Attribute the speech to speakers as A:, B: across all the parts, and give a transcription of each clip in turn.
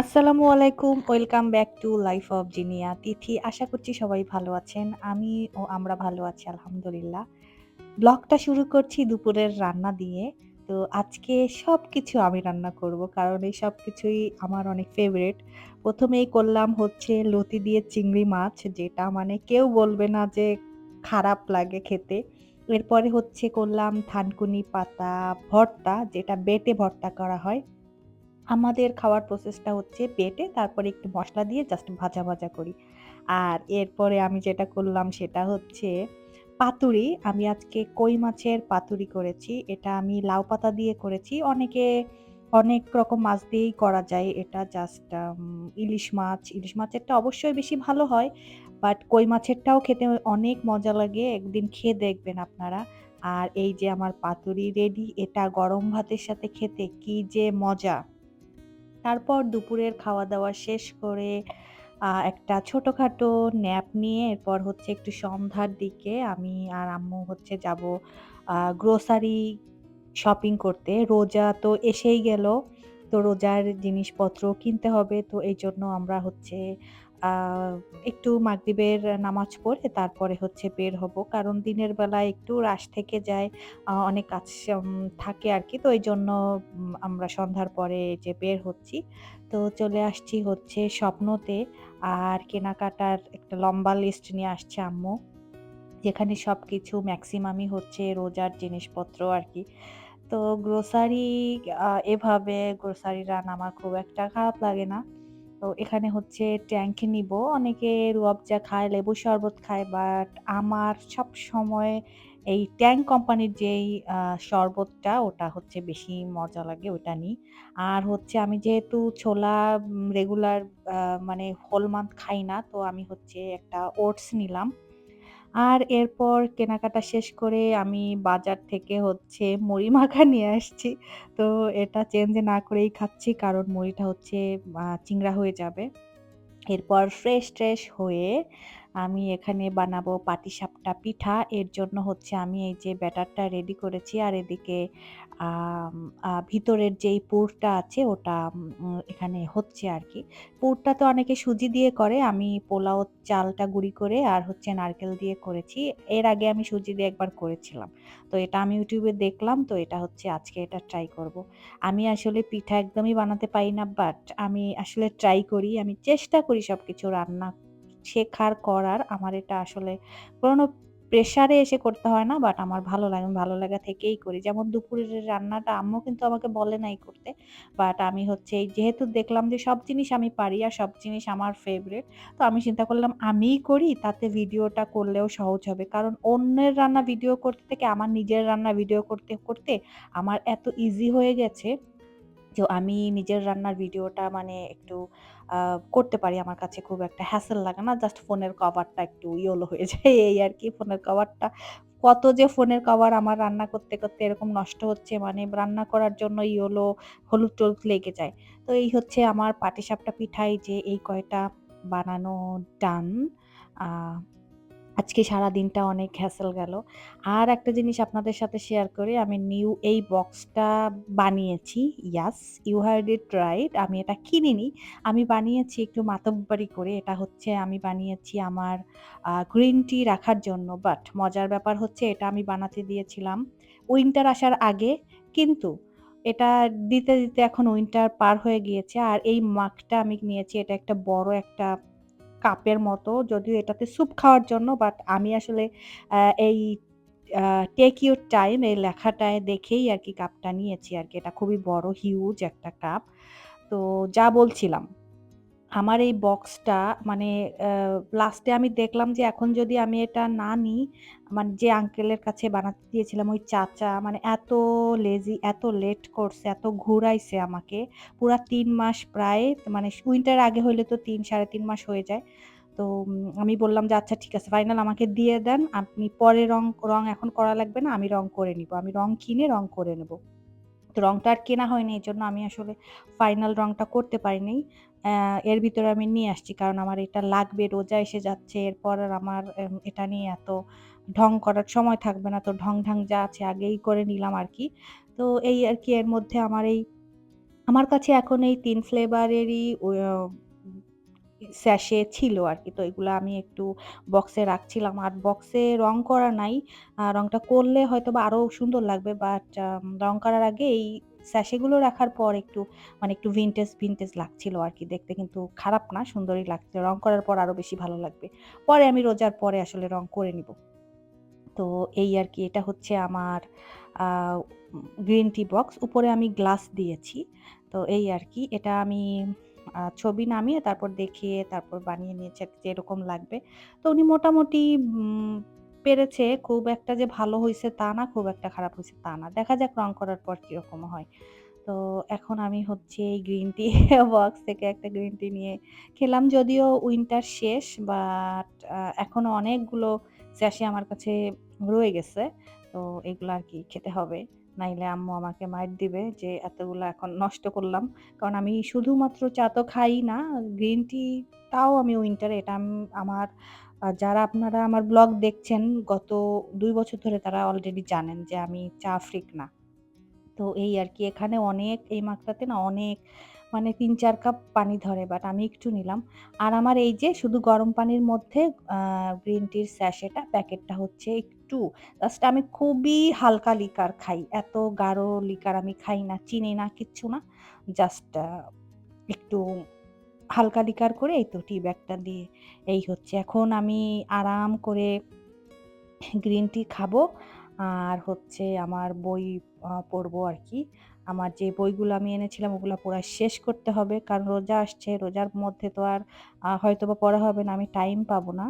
A: আসসালামু আলাইকুম। Welcome back to life of Zinia Tithi. আশা করছি সবাই ভালো আছেন। আমি ও আমরা ভালো আছি, আলহামদুলিল্লাহ। ব্লগটা শুরু করছি দুপুরের রান্না দিয়ে। তো আজকে সব কিছু আমি রান্না করব। কারণ এই সব কিছুই আমার অনেক ফেভারিট। প্রথমেই করলাম হচ্ছে লতি দিয়ে চিংড়ি মাছ, যেটা মানে কেউ বলবে না যে খারাপ লাগে খেতে। এরপরে হচ্ছে করলাম থানকুনি পাতা ভর্তা, যেটা বেটে ভর্তা করা হয়। আমাদের খাওয়ার প্রসেসটা হচ্ছে পেটে তারপরে একটু মশলা দিয়ে জাস্ট ভাজা, ভাজা করি। আর এরপরে আমি যেটা করলাম সেটা হচ্ছে পাতুরি। আমি আজকে কই মাছের পাতুরি করেছি। এটা আমি লাউ পাতা দিয়ে করেছি। অনেকে অনেক রকম মাছ দিয়েই করা যায়। এটা জাস্ট ইলিশ মাছ, ইলিশ মাছেরটা অবশ্যই বেশি ভালো হয়। বাট কই মাছেরটাও খেতে অনেক মজা লাগে। একদিন খেয়ে দেখবেন আপনারা। আর এই যে আমার পাতুরি রেডি। এটা গরম ভাতের সাথে খেতে কি যে মজা! তারপর দুপুরের খাওয়া-দাওয়া শেষ করে একটা ছোটোখাটো ন্যাপ নিয়ে এরপর হচ্ছে একটু সন্ধ্যার দিকে আমি আর আম্মু হচ্ছে যাব গ্রোসারি শপিং করতে। রোজা তো এসেই গেল। তো রোজার জিনিসপত্র কিনতে হবে। তো এই জন্য আমরা হচ্ছে একটু মাগরিবের নামাজ পড়ে তারপরে হচ্ছে বের হব। কারণ দিনের বেলায় একটু রাশ থেকে যায়। অনেক কাজ থাকে আর কি তো এইজন্য জন্য আমরা সন্ধ্যার পরে যে বের হচ্ছি। তো চলে আসছি হচ্ছে স্বপ্নতে। আর কেনাকাটার একটা লম্বা লিস্ট নিয়ে আসছে আম্মু। যেখানে সব কিছু ম্যাক্সিমামই হচ্ছে রোজার জিনিসপত্র আর কি তো গ্রোসারি এভাবে গ্রোসারি রান আমার খুব একটা খারাপ লাগে না। তো এখানে হচ্ছে ট্যাঙ্ক নিব অনেকে রুয়াবজা খায়, লেবু শরবত খায়। বাট আমার সব সময় এই ট্যাঙ্ক কোম্পানির যেই শরবতটা ওটা হচ্ছে বেশি মজা লাগে ওটা নিই। আর হচ্ছে আমি যেহেতু ছোলা রেগুলার মানে হোল মান্থ খাই না। তো আমি হচ্ছে একটা ওটস নিলাম। আর এরপর কেনাকাটা শেষ করে আমি বাজার থেকে হচ্ছে মুড়ি মাখা নিয়ে আসছি। তো এটা চেঞ্জ না করেই খাচ্ছি, কারণ মুড়িটা হচ্ছে চিংড়া হয়ে যাবে। এরপর ফ্রেশ-ট্রেশ হয়ে আমি এখানে বানাবো পাটিসাপটা পিঠা। এর জন্য হচ্ছে আমি এই যে ব্যাটারটা রেডি করেছি আর এদিকে ভিতরের যেই পুরটা আছে ওটা এখানে হচ্ছে আর কি পুরটা তো অনেকে সুজি দিয়ে করে। আমি পোলাও চালটা গুঁড়ি করে আর হচ্ছে নারকেল দিয়ে করেছি। এর আগে আমি সুজি দিয়ে একবার করেছিলাম। তো এটা আমি ইউটিউবে দেখলাম, তো এটা হচ্ছে আজকে এটা ট্রাই করব। আমি আসলে পিঠা একদমই বানাতে পারি না বাট আমি আসলে ট্রাই করি। আমি চেষ্টা করি সব কিছু রান্না শেখার, করার। আমার এটা আসলে কোনো প্রেশারে এসে করতে হয় না বাট আমার ভালো লাগে। ভালো লাগা থেকেই করি। যেমন দুপুরের রান্নাটা আম্মু কিন্তু আমাকে বলে নাই করতে। বাট আমি হচ্ছে এই যেহেতু দেখলাম যে সব জিনিস আমি পারি আর সব জিনিস আমার ফেভারিট। তো আমি চিন্তা করলাম আমিই করি তাতে ভিডিওটা করলেও সহজ হবে। কারণ অন্যের রান্না ভিডিও করতে থেকে আমার নিজের রান্না ভিডিও করতে, করতে আমার এত ইজি হয়ে গেছে যে আমি নিজের রান্নার ভিডিওটা মানে একটু করতে পারি। আমার কাছে খুব একটা হ্যাসেল লাগে না। জাস্ট ফোনের কভারটা একটু ইয়োলো হয়ে যায় এই আর কি ফোনের কভারটা কত যে ফোনের কভার আমার রান্না করতে, করতে এরকম নষ্ট হচ্ছে মানে রান্না করার জন্য ইয়োলো, হলুদ-টলুদ লেগে যায়। তো এই হচ্ছে আমার পাটিসাপটা পিঠা এই যে এই কয়টা বানানো ডান। আজকে সারাদিনটা অনেক হ্যাসেল গেল। আর একটা জিনিস আপনাদের সাথে শেয়ার করি। আমি নিউ এই বক্সটা বানিয়েছি। Yes, you heard it right. আমি এটা কিনিনি। আমি বানিয়েছি একটু মাতব্বরি করে। এটা হচ্ছে আমি বানিয়েছি আমার গ্রিন টি রাখার জন্য। বাট মজার ব্যাপার হচ্ছে এটা আমি বানাতে দিয়েছিলাম উইন্টার আসার আগে। কিন্তু এটা দিতে, দিতে এখন উইন্টার পার হয়ে গিয়েছে। আর এই মাগটা আমি নিয়েছি এটা একটা বড় একটা কাপের মতো। যদিও এটাতে স্যুপ খাওয়ার জন্য বাট আমি আসলে এই টেক ইউর টাইম এই লেখাটায় দেখেই আর কি কাপটা নিয়েছি আর কি এটা খুবই বড় হিউজ একটা কাপ। তো যা বলছিলাম আমার এই বক্সটা মানে লাস্টে আমি দেখলাম যে এখন যদি আমি এটা না নিই, মানে যে আঙ্কেলের কাছে বানাতে দিয়েছিলাম ওই চাচা মানে এত লেজি, এত লেট করছে, এত ঘুরাইছে আমাকে। পুরা তিন মাস প্রায় মানে উইন্টার আগে হইলে তো ৩ ৩.৫ মাস হয়ে যায়। তো আমি বললাম যে, "আচ্ছা ঠিক আছে ফাইনাল আমাকে দিয়ে দেন। আপনি পরে রং রং এখন করা লাগবে না। আমি রং করে নিবো। আমি রং কিনে রং করে নেব।" তো রংটা আর কেনা হয়নি। এই জন্য আমি আসলে ফাইনাল রংটা করতে পারি নাই। অ্যা এর ভিতরে আমি নিয়ে আসছি। কারণ আমার এটা লাগবে। রোজা এসে যাচ্ছে। এরপর আর আমার এটা নিয়ে এত ঢং করার সময় থাকবে না। তো ঢং ঢং যা আছে আগেই করে নিলাম আর কি তো এই আর কি এর মধ্যে আমার এই, আমার কাছে এখন এই তিন ফ্লেভারেরই স্যাশে ছিল আরকি। তো এগুলো আমি একটু বক্সে রাখছিলাম। আর বক্সে রং করা নাই। রংটা করলে হয়তো বা আরও সুন্দর লাগবে। বাট রং করার আগে এই স্যাশে গুলো রাখার পর একটু মানে একটু ভিনটেজ, ভিনটেজ লাগছিল আরকি। দেখতে কিন্তু খারাপ না, সুন্দরই লাগছে। রং করার পর আরও বেশি ভালো লাগবে। পরে আমি রোজার পরে আসলে রং করে নিব। তো এই আর কি এটা হচ্ছে আমার গ্রিন টি বক্স। উপরে আমি গ্লাস দিয়েছি। তো এই আর কি এটা আমি ছবি নামিয়ে তারপর দেখিয়ে তারপর বানিয়ে নিয়েছি আরকি যে এরকম লাগবে। তো উনি মোটামুটি পেরেছে। খুব একটা যে ভালো হয়েছে তা না, খুব একটা খারাপ হয়েছে তা না। দেখা যাক রং করার পর কীরকম হয়। তো এখন আমি হচ্ছে এই গ্রিন টি বক্স থেকে একটা গ্রিন টি নিয়ে খেলাম। যদিও উইন্টার শেষ বাট এখনও অনেকগুলো স্যাশে আমার কাছে রয়ে গেছে। তো এগুলো আর কি খেতে হবে। নাইলে আম্মু আমাকে মাইর দিবে যে এতগুলো এখন নষ্ট করলাম। কারণ আমি শুধুমাত্র চা তো খাই না, গ্রিন টি তাও আমি উইন্টারে এটা আমার আ যারা আপনারা আমার ব্লগ দেখছেন গত দুই বছর ধরে তারা অলরেডি জানেন যে আমি চা ফ্রিক না। তো এই আর কি এখানে অনেক এই মাত্রাতে না অনেক মানে ৩-৪ কাপ পানি ধরে বাট আমি একটু নিলাম। আর আমার এই যে শুধু গরম পানির মধ্যে গ্রিন টির স্যাশেটা প্যাকেটটা হচ্ছে একটু জাস্ট আমি খুবই হালকা লিকার খাই। এত গাঢ় লিকার আমি খাই না, চিনি না, কিচ্ছু না। জাস্ট একটু হালকা লিকার করে এই তো টি ব্যাগটা দিয়ে এই হচ্ছে। এখন আমি আরাম করে গ্রিন টি খাব। আর হচ্ছে আমার বই পড়ব আর কি আমার যে বইগুলো আমি এনেছিলাম ওগুলো পড়া শেষ করতে হবে। কারণ রোজা আসছে। রোজার মধ্যে তো আর হয়তো বা পড়া হবে না। আমি টাইম পাবো না।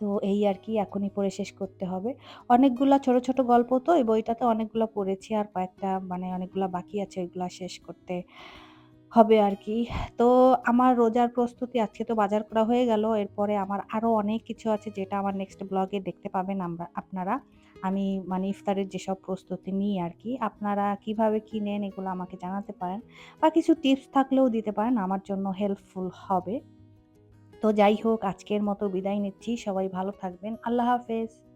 A: তো এই আর কি এখনই পড়ে শেষ করতে হবে। অনেকগুলা ছোট, ছোট গল্প তো এই বইটাতে অনেকগুলো পড়েছি। আর কয়েকটা মানে অনেকগুলা বাকি আছে ওইগুলা শেষ করতে হবে আর কি তো আমার রোজার প্রস্তুতি আজকে তো বাজার করা হয়ে গেল। এরপরে আমার আরও অনেক কিছু আছে যেটা আমার নেক্সট ব্লগে দেখতে পাবেন আমরা, আপনারা। আমি মানে ইফতারের যেসব প্রস্তুতি নিই আর কি, আপনারা কীভাবে কি নেন এগুলো আমাকে জানাতে পারেন। বা কিছু টিপস থাকলেও দিতে পারেন। আমার জন্য হেল্পফুল হবে। তো যাই হোক, আজকের মতো বিদায় নিচ্ছি। সবাই ভালো থাকবেন। আল্লাহ হাফেজ।